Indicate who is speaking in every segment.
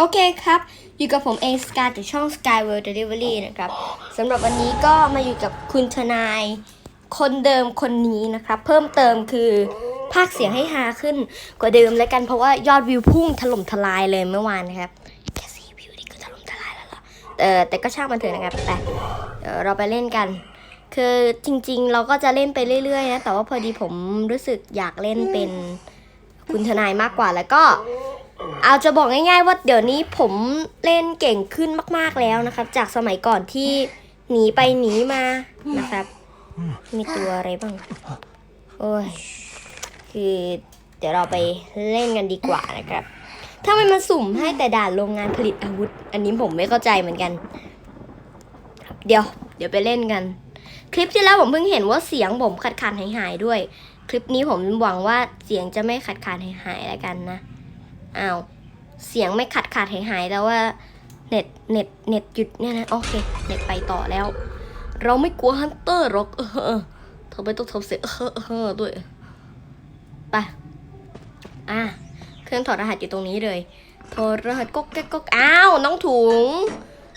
Speaker 1: โอเคครับ อยู่กับผมเองสกายจากช่อง Sky World Delivery นะครับสำหรับวันนี้ก็มาอยู่กับคุณทนาย คนเดิมคนนี้นะครับ เพิ่มเติมคือภาคเสียงให้ฮาขึ้นกว่าเดิมแล้วกันเพราะว่ายอดวิวพุ่งถล่มทลายเลยเมื่อวานนะครับแค่สี่วิวนี่ก็ถล่มทลายแล้วเหรอเออแต่ก็ช่างมันเถอะนะครับแต่เดี๋ยวเราไปเล่นกัน คือจริง ๆ เราก็จะเล่นไปเรื่อยๆนะแต่ว่าพอดีผมรู้สึกอยากเล่นเป็นคุณทนายมากกว่าแล้วก็ เอาจะบอกง่ายๆว่าเดี๋ยวนี้ผมเล่นเก่งขึ้นมากๆแล้วนะครับ จากสมัยก่อนที่หนีไปหนีมานะครับ มีตัวอะไรบ้าง โอ้ย คือเดี๋ยวเราไปเล่นกันดีกว่านะครับถ้ามันมาสุ่มให้แต่ด่านโรงงานผลิตอาวุธ อันนี้ผมไม่เข้าใจเหมือนกัน เดี๋ยว เดี๋ยวไปเล่นกัน คลิปที่แล้วผมเพิ่งเห็นว่าเสียงผมขาดขาดหายหายๆด้วย คลิปนี้ผมหวังว่าเสียงจะไม่ขาดขาดหายหายๆแล้วกันนะ อ้าว เสียงไม่ขัดขาดหายหายแต่ว่าเน็ตเน็ตเน็ตหยุดเนี่ยนะโอเคเน็ตไปต่อแล้ว เราไม่กลัวฮันเตอร์หรอกเออทำไมต้องทำเสียงเออเออด้วยไปอะเครื่องถอดรหัสอยู่ตรงนี้เลยถอดรหัสก๊กแก๊กก๊กอ้าวน้องถุง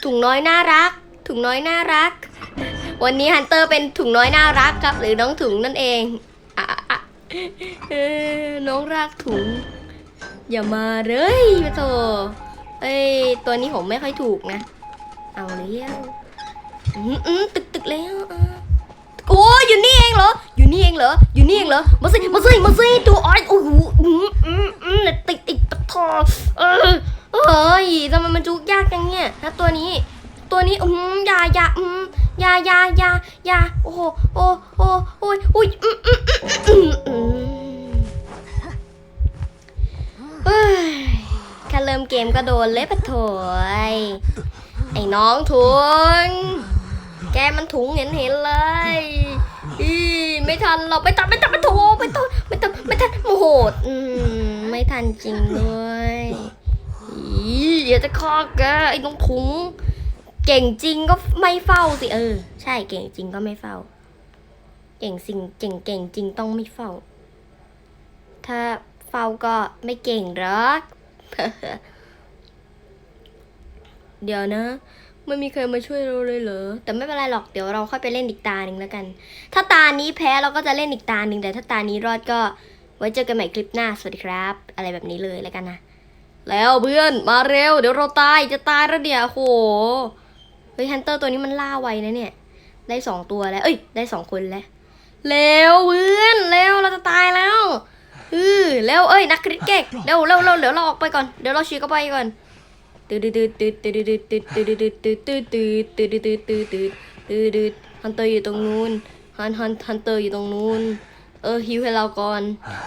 Speaker 1: ถุงน้อยน่ารัก ถุงน้อยน่ารัก วันนี้ฮันเตอร์เป็นถุงน้อยน่ารักครับ หรือน้องถุงนั่นเองอะอะอะเออน้องรักถุง อย่ามาเลยปะโถเอ้ยตัวนี้ผมไม่ค่อยถูกนะ เอาเลี้ยวอืมอืมตึกตึกแล้วโอ้อยู่นี่เองเหรอ อยู่นี่เองเหรอ อยู่นี่เองเหรอ มาสิมาสิมาสิตัวอ้อยโอ้โหอืมอืมอืมติดติดปะโถเออเอ้ยทำไมมันจุกยากจังเนี่ยนะตัวนี้ ตัวนี้อืมยายาอืมยายายายาโอ้โหโอ้โอ้โอ้ยอุ้ยอืมอืมอืมอืม เกมก็โดนเลยปะโถยไอ้น้องถุง แกมันถุงเห็นเห็นเลย อีไม่ทันเราไปตัดไม่ตัดไม่โถไม่ตัดไม่ตัดไม่ทันโมโหดอืมไม่ทันจริงด้วยอีเดี๋ยวจะคอกแกไอ้น้องถุง เก่งจริงก็ไม่เฝ้าสิเออ ใช่เก่งจริงก็ไม่เฝ้า เก่งสิ่งเก่งเก่งจริงต้องไม่เฝ้า ถ้าเฝ้าก็ไม่เก่งหรอก เดี๋ยวนะ ไม่มีใครมาช่วยเราเลยเหรอ แต่ไม่เป็นไรหรอก เดี๋ยวเราค่อยไปเล่นอีกตาหนึ่งแล้วกัน ถ้าตานี้แพ้เราก็จะเล่นอีกตาหนึ่งแต่ถ้าตานี้รอดก็ ไว้เจอกันใหม่คลิปหน้า สวัสดีครับ อะไรแบบนี้เลยแล้วกันนะ แล้วเพื่อนมาเร็ว เดี๋ยวเราตาย จะตายแล้วเดี๋ยวโห เฮ้ยฮันเตอร์ตัวนี้มันล่าไวนะเนี่ย ได้สองตัวแล้ว เอ้ย ได้สองคนแล้ว เร็วเพื่อนเร็ว เราจะตายแล้วอือเร็วเอ้ยนักคริกเก็ตเร็วเร็วเร็วเดี๋ยวเราออกไปก่อน เดี๋ยวเราฉีกเข้าไปก่อน ตืดตืดตืดตืดตืดตืดตืดตืดตืดตืดตืดตืดตืดตืดตืดตืดตืดฮันเตอร์อยู่ตรงนู้นฮันฮันฮันเตอร์อยู่ตรงนู้นเออฮิวให้เราก่อน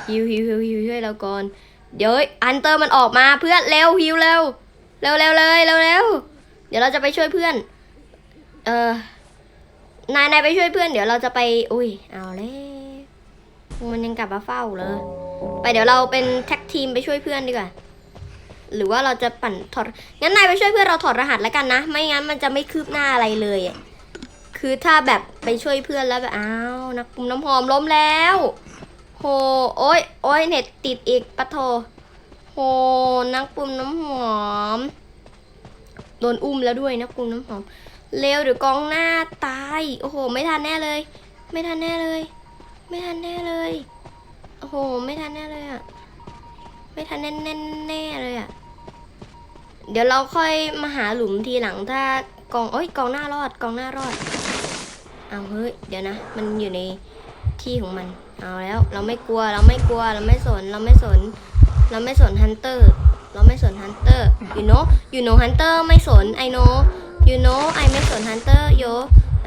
Speaker 1: ฮิวฮิวฮิวฮิวให้เราก่อนเดี๋ยวฮันเตอร์มันออกมาเพื่อนเร็วฮิวเร็วเร็วเร็วเลยเร็วเร็วเดี๋ยวเราจะไปช่วยเพื่อนเออนายนายไปช่วยเพื่อนเดี๋ยวเราจะไปอุ้ยเอาแล้วมันยังกลับมาเฝ้าเลยไปเดี๋ยวเราเป็นแท็กทีมไปช่วยเพื่อนดีกว่า หรือว่าเราจะปั่นถอดงั้นนายไปช่วยเพื่อนเราถอดรหัสแล้วกันนะ ไม่งั้นมันจะไม่คืบหน้าอะไรเลย คือถ้าแบบไปช่วยเพื่อนแล้วแบบอ้าวนักปุ่มน้ำหอมล้มแล้วโหโอ้ยโอ้ยเน็ตติดอีกปะโทโหนักปุ่มน้ำหอมโดนอุ้มแล้วด้วยนักปุ่มน้ำหอมเร็วเดี๋ยวกองหน้าตายโอ้โห ไม่ทันแน่เลย ไม่ทันแน่เลย ไม่ทันแน่เลยโอ้โห ไม่ทันแน่เลยอะไม่ทันแน่แน่แน่เลยอะ เดี๋ยวเราค่อยมาหาหลุมทีหลังถ้ากองเอ้ยกองหน้ารอดกองหน้ารอดเอาเฮ้ยเดี๋ยวนะ มันอยู่ในที่ของมันเอาแล้วเราไม่กลัวเราไม่กลัวเราไม่สนเราไม่สน เราไม่สนฮันเตอร์เราไม่สนฮันเตอร์ you know you know ฮันเตอร์ไม่สน I know you know I ไม่สนฮันเตอร์ yo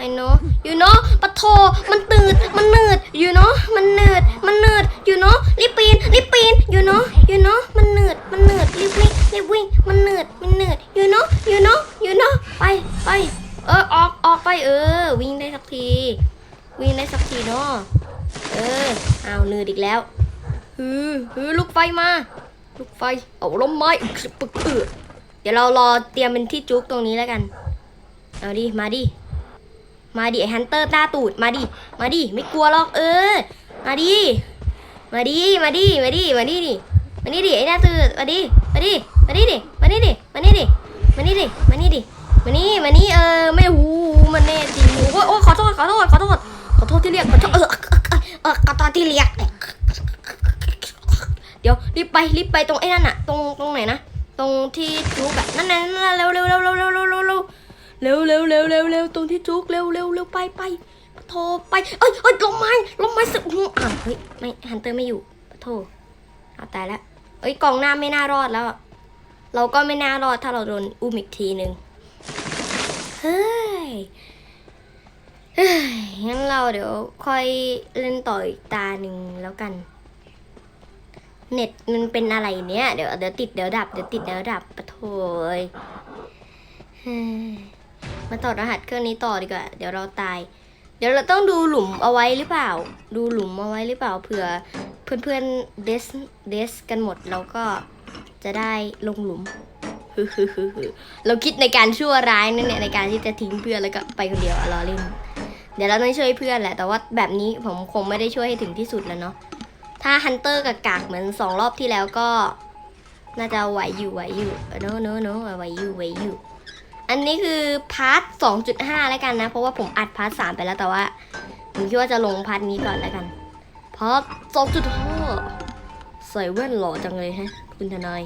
Speaker 1: I know you know ปะโทมันตืดมันหนืด you know มันหนืดมันหนืด you know รีบปีนรีบปีน you know you know มันหนืดมันหนืดรีบวิ่งรีบวิ่งมันหนืดมันหนืด you know you know you know ไปไปเออออกออกไปเออ วิ่งได้สักที วิ่งได้สักทีเนาะเออเอาหนืดอีกแล้วฮือฮือลูกไฟมาลูกไฟเอาล้มไม้อึกปึกเดี๋ยวเรารอเตรียมเป็นที่จุกตรงนี้แล้วกัน เอาดิ มาดิ มาดิไอฮันเตอร์หน้าตูด มาดิ มาดิ ไม่กลัวหรอก เออ มาดิ มาดิ มาดิ มาดิ มาดิดิมาดิดิ ไอหน้าตูดมาดิ มาดิ มาดิดิ มาดิดิ มานี่ดิ มานี่ดิ มานี่ดิ มานี่ มานี่ เออ ไม่หูมันแน่จริงโอ้ยโอ้ยขอโทษ ขอโทษ ขอโทษ ขอโทษที่เรียก ขอโทษ เออ เออเออขอโทษที่เรียก เดี๋ยวรีบไป รีบไปตรงไอ้นั่นอะตรง ตรงไหนนะ ตรงที่จุกอะนั่นน่ะนั่นน่ะเร็วเร็วเร็วเร็วเร็วเร็ว เร็วเร็วเร็วเร็วเร็วตรงที่จุกเร็วเร็วเร็วไปไปโทรไป เอ้ยเอ้ยลงไม้ลงไม้สึกอ้าวเฮ้ยไม่ฮันเตอร์ไม่อยู่โทรเอาตายแล้วเอ้ยกองหน้าไม่น่ารอดแล้ว เราก็ไม่น่ารอดถ้าเราโดนอุ้มอีกทีหนึ่งเฮ้ยเฮ้ยงั้นเราเดี๋ยวค่อยเล่นต่ออีกตาหนึ่งแล้วกัน เน็ตมันเป็นอะไรเนี้ยเดี๋ยวเดี๋ยวติดเดี๋ยวดับเดี๋ยวติดเดี๋ยวดับปะโถยเฮ้ย มาต่อรหัสเครื่องนี้ต่อดีกว่า เดี๋ยวเราตาย เดี๋ยวเราต้องดูหลุมเอาไว้หรือเปล่า ดูหลุมเอาไว้หรือเปล่าเผื่อเพื่อนๆเดสเดสกันหมดเราก็จะได้ลงหลุม เราคิดในการชั่วร้ายนั่นเนี่ยในการที่จะทิ้งเพื่อนแล้วก็ไปคนเดียวอะรอเล่นเดี๋ยวเราต้องช่วยเพื่อนแหละแต่ว่าแบบนี้ผมคงไม่ได้ช่วยให้ถึงที่สุดแล้วเนาะถ้าฮันเตอร์กับกากเหมือนสองรอบที่แล้วก็ น่าจะไหวอยู่ไหวอยู่เนอเนอะเนอไหวอยู่ไหวอยู่ อันนี้คือพาร์ทสองจุดห้าแล้วกันนะ เพราะว่าผมอัดพาร์ทสามไปแล้วแต่ว่า ผมคิดว่าจะลงพาร์ทนี้ก่อนแล้วกัน พาร์ทสองจุดห้าใส่แว่นหล่อจังเลยฮะ คุณทนาย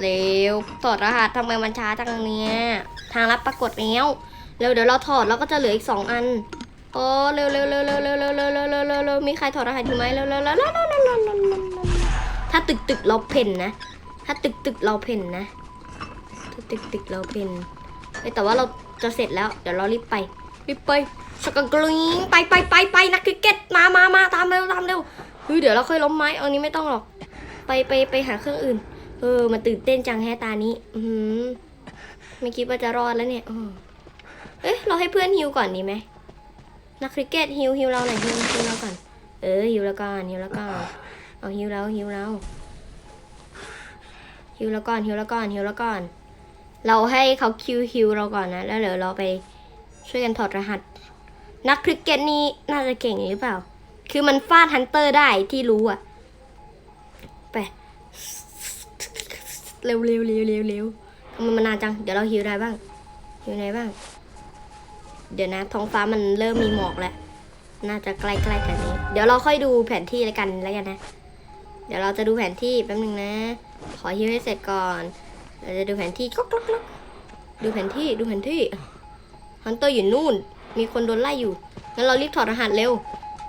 Speaker 1: เร็วถอดรหัสทำไมมันช้าจังเนี้ย ทางลับปรากฏแล้วเร็วเดี๋ยวเราถอดแล้วก็จะเหลืออีกสองอันโอ้เร็วเร็วเร็วเร็วเร็วเร็วเร็วเร็วเร็วเร็วเร็วมีใครถอดรหัสอยู่ไหมเร็วเร็วเร็วเร็วเร็วเร็วเร็วเร็วถ้าตึกตึกเราเพ่นนะ ถ้าตึกตึกเราเพ่นนะ ตึกตึกเราเพ่นแต่ว่าเราจะเสร็จแล้ว เดี๋ยวเรารีบไป รีบไปสกังกลิงไปไปไปไปนักคริกเก็ตมามามาตามเร็วตามเร็วเฮ้ยเดี๋ยวเราค่อยล้มไม้เอานี้ไม่ต้องหรอก ไปไปไปหาเครื่องอื่น เออมันตื่นเต้นจังแฮตานี้ อือไม่คิดว่าจะรอดแล้วเนี่ยเออเอ๊ะเราให้เพื่อนฮิวก่อนดีไหมนักคริกเก็ตฮิวฮิวเราหน่อยฮิวฮิวเราก่อน เออฮิวแล้วก่อนฮิวแล้วก่อนเอาฮิวแล้วฮิวแล้วฮิวแล้วก่อนฮิวแล้วก่อนฮิวแล้วก่อน เราให้เขาคิวฮิวเราก่อนนะ แล้วเดี๋ยวเราไปช่วยกันถอดรหัส นักคริกเก็ตนี่น่าจะเก่งหรือเปล่า คือมันฟาดฮันเตอร์ได้ที่รู้อะไปเร็วเร็วเร็วเร็วเร็วทำไมมันนานจัง เดี๋ยวเราฮิวได้บ้างฮิวไหนบ้าง เดี๋ยวนะ ท้องฟ้ามันเริ่มมีหมอกแล้ว น่าจะใกล้ๆกันนี้ เดี๋ยวเราค่อยดูแผนที่แล้วกันแล้วกันนะ เดี๋ยวเราจะดูแผนที่แป๊บนึงนะ ขอฮิวให้เสร็จก่อน เราจะดูแผนที่ก๊อกก๊อกก๊อกดูแผนที่ดูแผนที่ฮันเตอร์อยู่นู่น มีคนโดนไล่อยู่งั้นเรารีบถอดรหัสเร็ว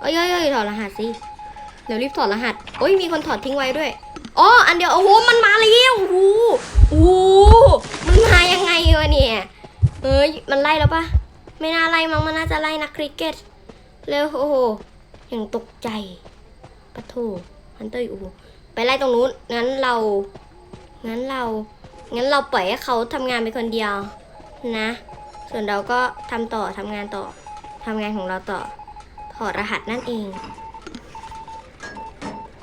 Speaker 1: เอ้ยเอ้ยถอดรหัสสิเดี๋ยวรีบถอดรหัสโอ้ยมีคนถอดทิ้งไว้ด้วยอ๋ออันเดียวโอ้โหมันมาแล้วโอ้โหโอ้โหมันมายังไงวะเนี่ยเอ้ยมันไล่แล้วปะไม่น่าไล่มั้งมันน่าจะไล่นักคริกเก็ตเร็วโอ้โหอย่างตกใจปะโถฮันเตอร์อยู่ไปไล่ตรงนู้นงั้นเรางั้นเรา งั้นเราปล่อยให้เขาทำงานไปคนเดียวนะ ส่วนเราก็ทำต่อทำงานต่อทำงานของเราต่อถอดรหัสนั่นเอง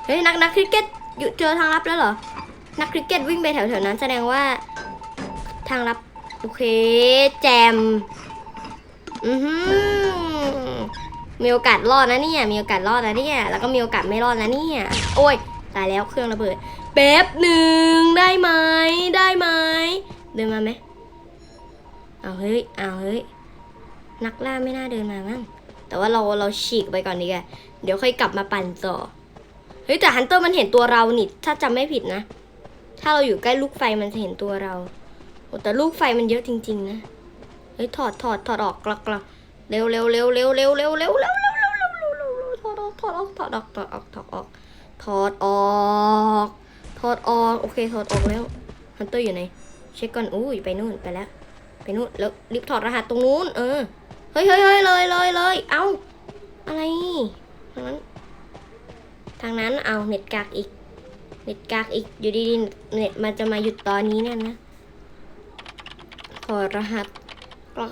Speaker 1: เฮ้ยนักนักคริกเก็ตอยู่เจอทางลับแล้วเหรอ นักคริกเก็ตวิ่งไปแถวๆนั้นแสดงว่าทางลับ โอเค แจม อือหือมีโอกาสรอดนะเนี่ย มีโอกาสรอดนะเนี่ย แล้วก็มีโอกาสไม่รอดนะเนี่ย โอ้ย ตายแล้วเครื่องระเบิด แป๊บหนึ่งได้ไหมได้ไหมเดินมาไหมเอาเฮ้ยเอาเฮ้ยนักล่าไม่น่าเดินมามั้งแต่ว่าเราเราฉีกไปก่อนดีกว่าเดี๋ยวค่อยกลับมาปั่นต่อเฮ้ยแต่ฮันเตอร์มันเห็นตัวเรานี่ถ้าจำไม่ผิดนะ ถ้าเราอยู่ใกล้ลูกไฟมันจะเห็นตัวเราโอ้แต่ลูกไฟมันเยอะจริง ๆ นะเฮ้ยถอดถอดถอดออกกลักกลักเร็วเร็วเร็วเร็วเร็วเร็วเร็วเร็วเร็วเร็วเร็วเร็วเร็วเร็วถอดออกถอดออกถอดออกถอดออกถอดออกถอดออก ถอดออกโอเคถอดออกแล้วฮันเตอร์อยู่ไหนเช็คก่อนอู้ยไปนู่นไปแล้ว ไปนู่นแล้วรีบถอดรหัสตรงนู้น เออเฮ้ยเฮ้ยเฮ้ยเลยเลยเลยเอาอะไรทางนั้น ทางนั้นเอาเน็ตกากอีก เน็ตกากอีกอยู่ดีๆเน็ตมันจะมาหยุดตอนนี้เนี่ยนะถอดรหัสระ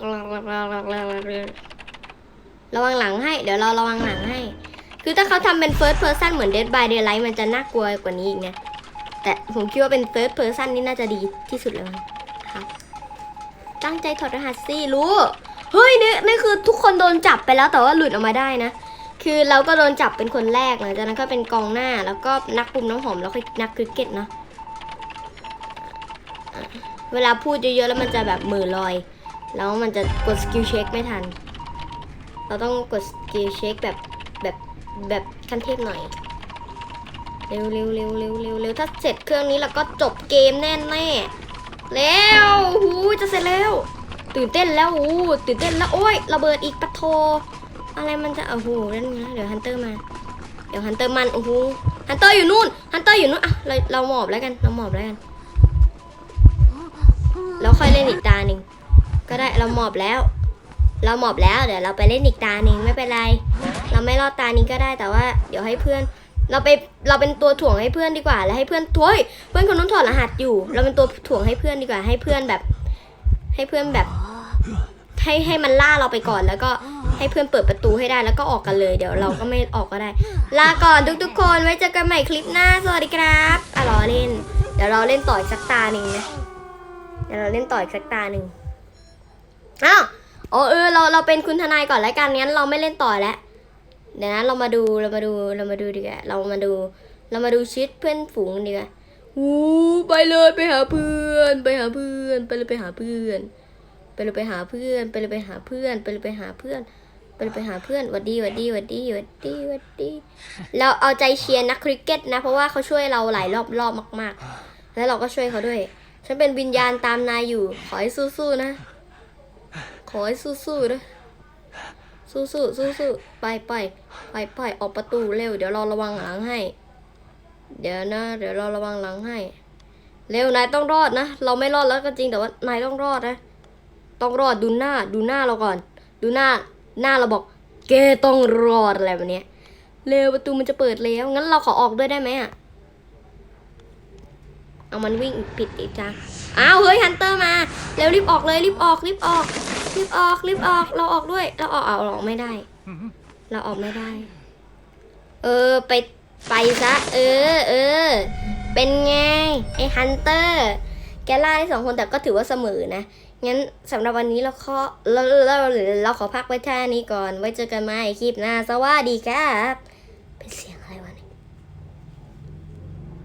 Speaker 1: วังหลังให้ เดี๋ยวเราระวังหลังให้ คือถ้าเขาทำเป็น first person เหมือน Dead by Daylight มันจะน่ากลัวกว่านี้อีกนะ แต่ผมคิดว่าเป็น first person นี่น่าจะดีที่สุดเลยครับ ตั้งใจถอดรหัสสิรู้ เฮ้ยนี่นี่คือทุกคนโดนจับไปแล้วแต่ว่าหลุดออกมาได้นะ คือเราก็โดนจับเป็นคนแรกหลังจากนั้นก็เป็นกองหน้าแล้วก็นักปุ่มน้ำหอมแล้วก็นักคริกเก็ตเนาะอะเวลาพูดเยอะๆแล้วมันจะแบบมือลอย แล้วมันจะกดสกิลเช็คไม่ทัน เราต้องกดสกิลเช็คแบบแบบแบบขั้นเทพหน่อย เร็วเร็วเร็วเร็วเร็วเร็วถ้าเสร็จเครื่องนี้แล้วก็จบเกมแน่แน่เร็วหูจะเสร็จแล้ว ตื่นเต้นแล้วหูตื่นเต้นแล้วโอ้ยระเบิดอีกปะโท อะไรมันจะโอ้โหนั่นไงเดี๋ยวฮันเตอร์มา เดี๋ยวฮันเตอร์มันโอ้โหฮันเตอร์อยู่นู่นฮันเตอร์อยู่นู่นอะเราเราหมอบแล้วกันเราหมอบแล้วกันแล้วค่อยเล่นอีกตาหนึ่งก็ได้เราหมอบแล้ว เราหมอบแล้วเดี๋ยวเราไปเล่นอีกตาหนึ่งไม่เป็นไร เราไม่รอดตานี้ก็ได้แต่ว่า เดี๋ยวให้เพื่อน เราไปเราเป็นตัวถ่วงให้เพื่อนดีกว่า แล้วให้เพื่อนถ้วยเพื่อนคนนู้นถอดรหัสอยู่ เราเป็นตัวถ่วงให้เพื่อนดีกว่า ให้เพื่อนแบบ ให้เพื่อนแบบ ให้ให้มันล่าเราไปก่อน แล้วก็ให้เพื่อนเปิดประตูให้ได้แล้วก็ออกกันเลย เดี๋ยวเราก็ไม่ออกก็ได้ ลาก่อนทุกๆคนไว้เจอกันใหม่คลิปหน้าสวัสดีครับอะรอเล่น เดี๋ยวเราเล่นต่ออีกสักตาหนึ่งนะเดี๋ยวเราเล่นต่ออีกสักตาหนึ่งอ้าวอ๋อเออเราเราเป็นคุณทนายก่อนแล้วกันงั้นเราไม่เล่นต่อแล้ว เดี๋ยวนะเรามาดูเรามาดูเรามาดูดีกว่าเรามาดู เรามาดูชีตเพื่อนฝูงดีกว่าอู้ไปเลยไปหาเพื่อน ไปหาเพื่อน ไปเลยไปหาเพื่อน ไปเลยไปหาเพื่อน ไปเลยไปหาเพื่อน ไปเลยไปหาเพื่อนไปเลยไปหาเพื่อนวัดดีวัดดีวัดดีวัดดีวัดดีเราเอาใจเชียร์นักคริกเก็ตนะ เพราะว่าเขาช่วยเราหลายรอบรอบมาก ๆ แล้วเราก็ช่วยเขาด้วย ฉันเป็นวิญญาณตามนายอยู่ ขอให้สู้ๆนะ ขอให้สู้ๆนะ สู้ๆสู้ๆไปไปไปไปออกประตูเร็ว เดี๋ยวเราระวังหลังให้ เดี๋ยวนะ เดี๋ยวเราระวังหลังให้ เร็วนายต้องรอดนะ เราไม่รอดแล้วก็จริงแต่ว่านายต้องรอดนะ ต้องรอดดูหน้า ดูหน้าเราก่อน ดูหน้า หน้าเราบอกแกต้องรอดอะไรแบบนี้เร็วประตูมันจะเปิดแล้วงั้นเราขอออกด้วยได้ไหมอะเอามันวิ่งผิดอีกจ้าอ้าวเฮ้ยฮันเตอร์มา เร็วรีบออกเลยรีบออกรีบออก รีบออกรีบออกเราออกด้วย เราออกเอาเราออกไม่ได้ เราออกไม่ได้ เออไปไปซะ เออเออเป็นไงไอ้ฮันเตอร์แกล่าได้สองคนแต่ก็ถือว่าเสมอนะงั้นสำหรับวันนี้เราขอเราเราเราเราขอพักไว้แค่นี้ก่อน ไว้เจอกันใหม่คลิปหน้า สวัสดีครับเป็นเสียง